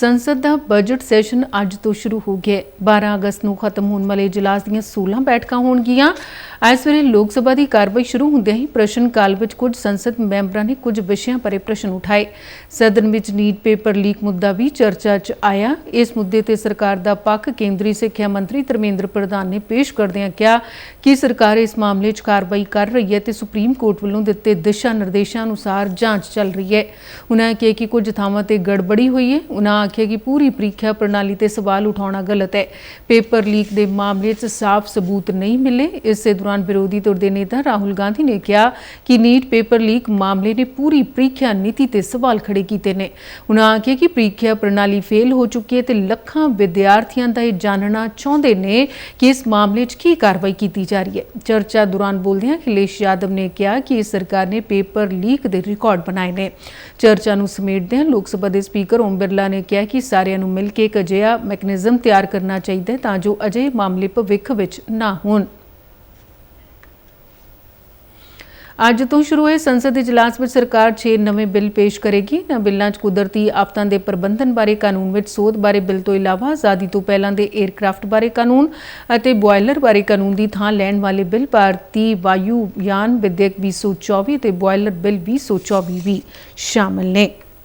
ਸੰਸਦ ਦਾ budget session ਅੱਜ ਤੋਂ ਸ਼ੁਰੂ ਹੋ ਗਿਆ ਹੈ। 12 ਅਗਸਤ ਨੂੰ ਖਤਮ ਹੋਣ ਵਾਲੇ ਇਜਲਾਸ ਦੀਆਂ 16 ਬੈਠਕਾਂ ਹੋਣਗੀਆਂ। ਇਸ ਵੇਲੇ ਲੋਕ ਸਭਾ ਦੀ ਕਾਰਵਾਈ ਸ਼ੁਰੂ ਹੁੰਦਿਆਂ ਹੀ ਪ੍ਰਸ਼ਨ ਕਾਲ ਵਿੱਚ ਕੁਝ ਸੰਸਦ ਮੈਂਬਰਾਂ ਨੇ ਕੁਝ ਵਿਸ਼ਿਆਂ ਬਾਰੇ ਪ੍ਰਸ਼ਨ ਉਠਾਏ। ਸਦਨ ਵਿੱਚ ਨੀਟ ਪੇਪਰ ਲੀਕ ਮੁੱਦਾ ਵੀ ਚਰਚਾ 'ਚ ਆਇਆ। ਇਸ ਮੁੱਦੇ ਤੇ ਸਰਕਾਰ ਦਾ ਪੱਖ ਕੇਂਦਰੀ ਸਿੱਖਿਆ ਮੰਤਰੀ ਧਰਮੇਂਦਰ ਪ੍ਰਧਾਨ ਨੇ ਪੇਸ਼ ਕਰਦਿਆਂ ਕਿਹਾ ਕਿ ਸਰਕਾਰ ਇਸ ਮਾਮਲੇ 'ਚ ਕਾਰਵਾਈ ਕਰ ਰਹੀ ਹੈ ਤੇ ਸੁਪਰੀਮ ਕੋਰਟ ਵੱਲੋਂ ਦਿੱਤੇ ਦਿਸ਼ਾ ਨਿਰਦੇਸ਼ਾਂ ਅਨੁਸਾਰ ਜਾਂਚ ਚੱਲ ਰਹੀ ਹੈ। ਉਨ੍ਹਾਂ ਕਿਹਾ ਕਿ ਕੁਝ ਥਾਵਾਂ ਤੇ ਗੜਬੜੀ ਹੋਈ ਹੈ। ਉਨ੍ਹਾਂ ਆਖਿਆ ਕਿ ਪੂਰੀ ਪ੍ਰੀਖਿਆ ਪ੍ਰਣਾਲੀ ਤੇ ਸਵਾਲ ਉਠਾਉਣਾ ਗਲਤ ਹੈ। ਪੇਪਰ ਲੀਕ ਦੇ ਮਾਮਲੇ 'ਚ ਸਾਫ਼ ਸਬੂਤ ਨਹੀਂ ਮਿਲੇ। ਇਸੇ ਦੌਰਾਨ ਵਿਰੋਧੀ ਧਿਰ ਦੇ ਨੇਤਾ ਰਾਹੁਲ ਗਾਂਧੀ ਨੇ ਕਿਹਾ ਕਿ ਨੀਟ ਪੇਪਰ ਲੀਕ ਮਾਮਲੇ ਨੇ ਪੂਰੀ ਪ੍ਰੀਖਿਆ ਨੀਤੀ ਤੇ ਸਵਾਲ ਖੜੇ ਕੀਤੇ ਨੇ। ਉਨ੍ਹਾਂ ਆਖਿਆ ਕਿ ਪ੍ਰੀਖਿਆ ਪ੍ਰਣਾਲੀ ਫੇਲ ਹੋ ਚੁੱਕੀ ਹੈ ਤੇ ਲੱਖਾਂ ਵਿਦਿਆਰਥੀਆਂ ਦਾ ਇਹ ਜਾਣਨਾ ਚਾਹੁੰਦੇ ਨੇ ਕਿ ਇਸ ਮਾਮਲੇ 'ਚ ਕੀ ਕਾਰਵਾਈ ਕੀਤੀ ਜਾ ਰਹੀ ਹੈ। ਚਰਚਾ ਦੌਰਾਨ ਬੋਲਦਿਆਂ ਅਖਿਲੇਸ਼ ਯਾਦਵ ਨੇ ਕਿਹਾ ਕਿ ਸਰਕਾਰ ਨੇ ਪੇਪਰ ਲੀਕ ਦੇ ਰਿਕਾਰਡ ਬਣਾਏ ਨੇ। ਚਰਚਾ ਨੂੰ ਸਮੇਟਦਿਆਂ ਲੋਕ ਸਭਾ ਦੇ ਸਪੀਕਰ ਓਮ ਬਿਰਲਾ ਨੇ ਕਿਹਾ ਕਿ ਸਾਰਿਆਂ ਨੂੰ ਮਿਲ ਕੇ ਇੱਕ ਅਜਿਹਾ ਮੈਕੈਨਿਜ਼ਮ ਤਿਆਰ ਕਰਨਾ ਚਾਹੀਦਾ ਹੈ ਤਾਂ ਜੋ ਅਜਿਹੇ ਮਾਮਲੇ ਭਵਿੱਖ ਵਿੱਚ ਨਾ ਹੋਣ। ਅੱਜ ਤੋਂ ਸ਼ੁਰੂ ਹੋਏ ਸੰਸਦ ਇਜਲਾਸ ਵਿੱਚ ਸਰਕਾਰ 6 ਨਵੇਂ ਬਿੱਲ ਪੇਸ਼ ਕਰੇਗੀ। ਇਹਨਾਂ ਬਿੱਲਾਂ 'ਚ ਕੁਦਰਤੀ ਆਫਤਾਂ ਦੇ ਪ੍ਰਬੰਧਨ ਬਾਰੇ ਕਾਨੂੰਨ ਵਿੱਚ ਸੋਧ ਬਾਰੇ ਬਿੱਲ ਤੋਂ ਇਲਾਵਾ ਆਜ਼ਾਦੀ ਤੋਂ ਪਹਿਲਾਂ ਦੇ 에ਅਰਕ੍ਰਾਫਟ ਬਾਰੇ ਕਾਨੂੰਨ ਅਤੇ ਬੋਇਲਰ ਬਾਰੇ ਕਾਨੂੰਨ ਦੀ ਥਾਂ ਲੈਣ ਵਾਲੇ ਬਿੱਲ, ਭਾਰਤੀ ਵਾਯੂ ਯਾਨ ਵਿਦਿਅਕ 2024 ਤੇ ਬੋਇਲਰ ਬਿੱਲ 2024 ਵੀ ਸ਼ਾਮਲ ਨੇ।